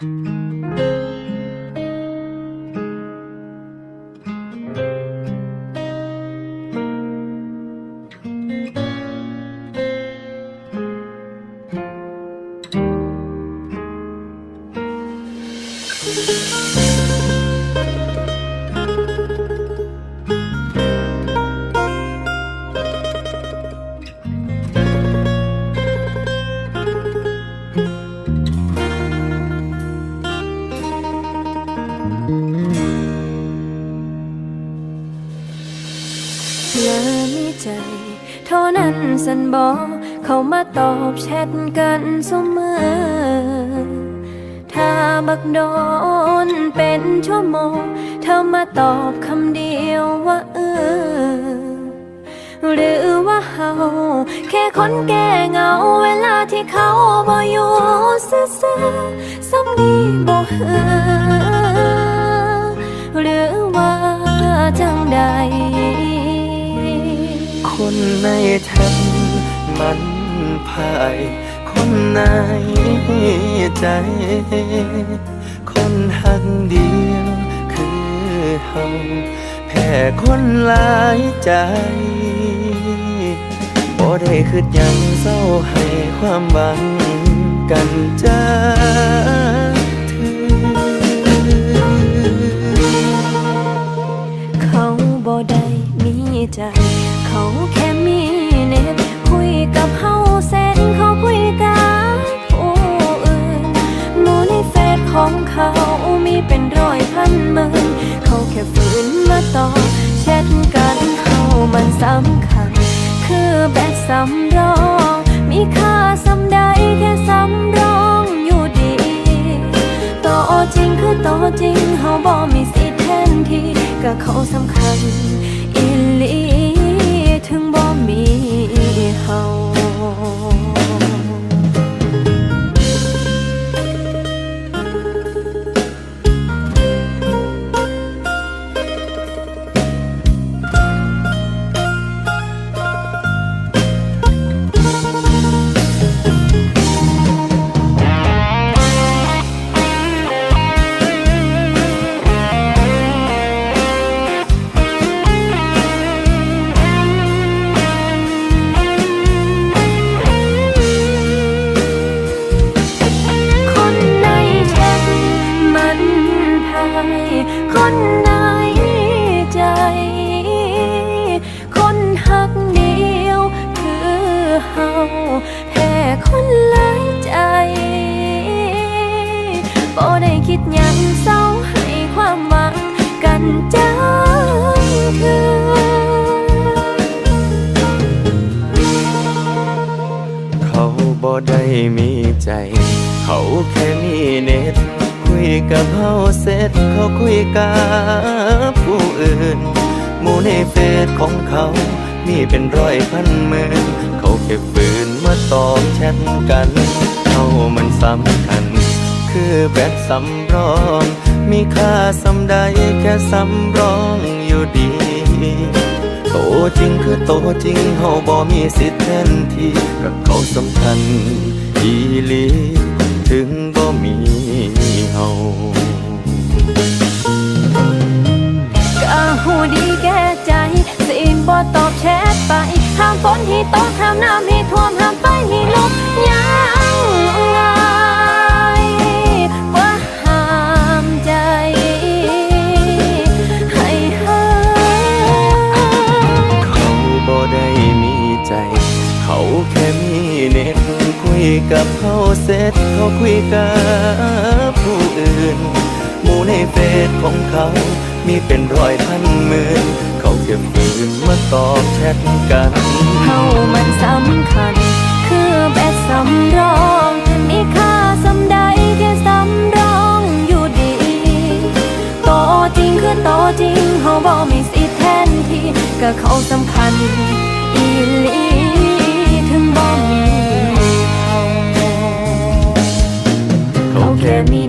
และมีใจเท่านั้นสันบอกเข้ามาตอบแชทกันเสมอ ถ้าบักโดนเป็นชั่วโมง เธอมาตอบคำเดียวว่าเออ หรือว่าเฮาแค่คนแก่เหงาเวลาที่เขาบ่อยู่ซื่อๆสำนีบ่เหือหรือว่าจังใด คนในแทนมันพาย คนในใจ คนหักเดียวคือเฮาแพ้คนหลายใจบ่ได้คืดยังเศร้าให้ความหวังกันจ้า บ่ได้มีใจ เขาแค่มีเน็ตคุยกับเฮาเส้นเขาคุยกับผู้อื่นโมูในเฟซของเขามีเป็นร้อยพันหมื่นเขาแค่ฝืนมาต่อบแชทกันเขามันสำคัญ คือแบตสำ ที่ก็เขาสำคัญอีหลี แพ้คนหลายใจบ่ได้คิดยังเศร้าให้ความหวังกันจังคือเขาบ่ได้มีใจ เขาแค่มีเน็ตคุยกับเฮาเสร็จเขาคุยกับผู้อื่นหมู่ในเฟซของเขา มีเป็นร้อยพันหมื่นเขาแค่ฝืนมาตอบแชทกันเขามันสำคัญ คือแบตสำรอง มีค่าสำใดแค่สำรองอยู่ดีโตจริงคือโตจริงเฮาบ่มีสิทธิ์แทนที่กับเขาสำคัญอีหลี ห้ามฝนให้ตกห้ามน้ำให้ท่วมห้ามไฟให้ลุกยังไงว่าห้ามใจ ให้หายเขาบ่ได้มีใจ เขาแค่มีเน็ตคุยกับเขาเสร็จเขาคุยกับผู้อื่นหมู่ใน เฟซของเขา มีเป็นร้อยพันหมื่นเขาแค่ฝืนมาตอบแชทกันเฮามันสำคัญ คือแบตสำรอง มีค่าสำใดแค่สำรองอยู่ดีต่อจริงคือต่อจริงเฮาบ่มีสิทธิ์แทนที่ก็เขาสำคัญอีหลีถึงบ่มีเฮาเขาแค่มี